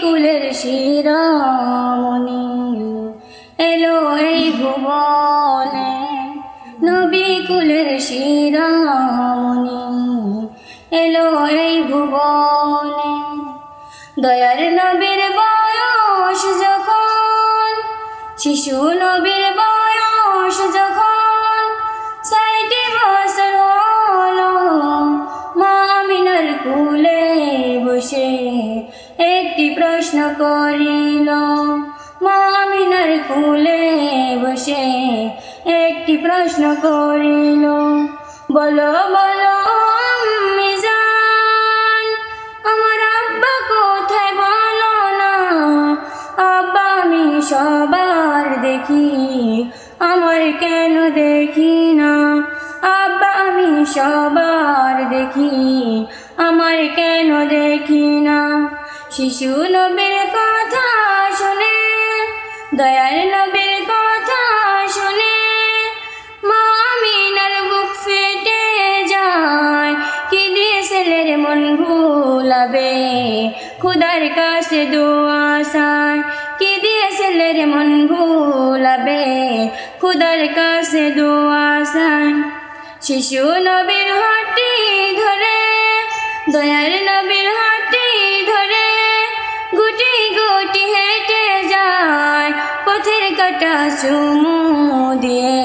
কুলের শিরামণি, এলো এই ভুবনে, নবী কুলের শিরামণি, এলো এই ভুবনে। দয়ার নবীর বয়স যখন, শিশু নবীর বয়স যখন সাইটি বছর হলো, মা কুলে বসে একটি প্রশ্ন করিল। মা আমিনার কুলে বসে একটি প্রশ্ন করিল, বলো আমি সবার দেখি। আমার কেন দেখি না? আব্বা, আমি সবার দেখি। আমার কেন দেখি না? শিশু নবীর কথা শুনে, দয়াল নবীর কথা শুনে, মা আমিনার বুক ফেটে যায়। কি দিয়ে ছেলের মন ভুলাবে? খুদার কাছে দোয়া চায়। কি দিয়ে ছেলের মন ভুলাবে? খুদার কাছে দোয়া চায় শিশু নবীর হাটি ধরে, দয়ার নবীর হাটি ধরে, গুটি গুটি হেঁটে যায়, পথের কাটা চুমু দিয়ে।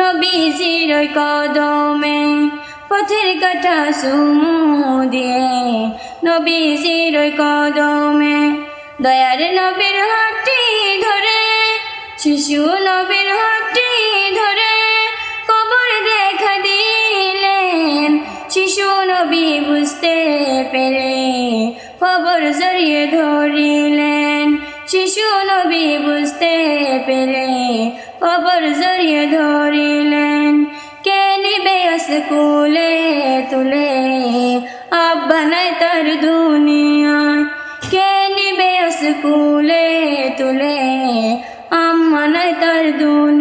নবীজির কদমে পথের কাটা চুমু দিয়ে। নবীজির কদমে দয়ার নবীর হাটি বুঝতে পেরে খবর জড়িয়ে ধরিলেন। শিশু নবী বুঝতে পেরে খবর জড়িয়ে ধরিলেন। কে নিবে স্কুলে তুলে? আব্বা নাই তার দুনিয়ায়। কে নিবে স্কুলে তুলে? আম্মা নাই তার দুনিয়ায়।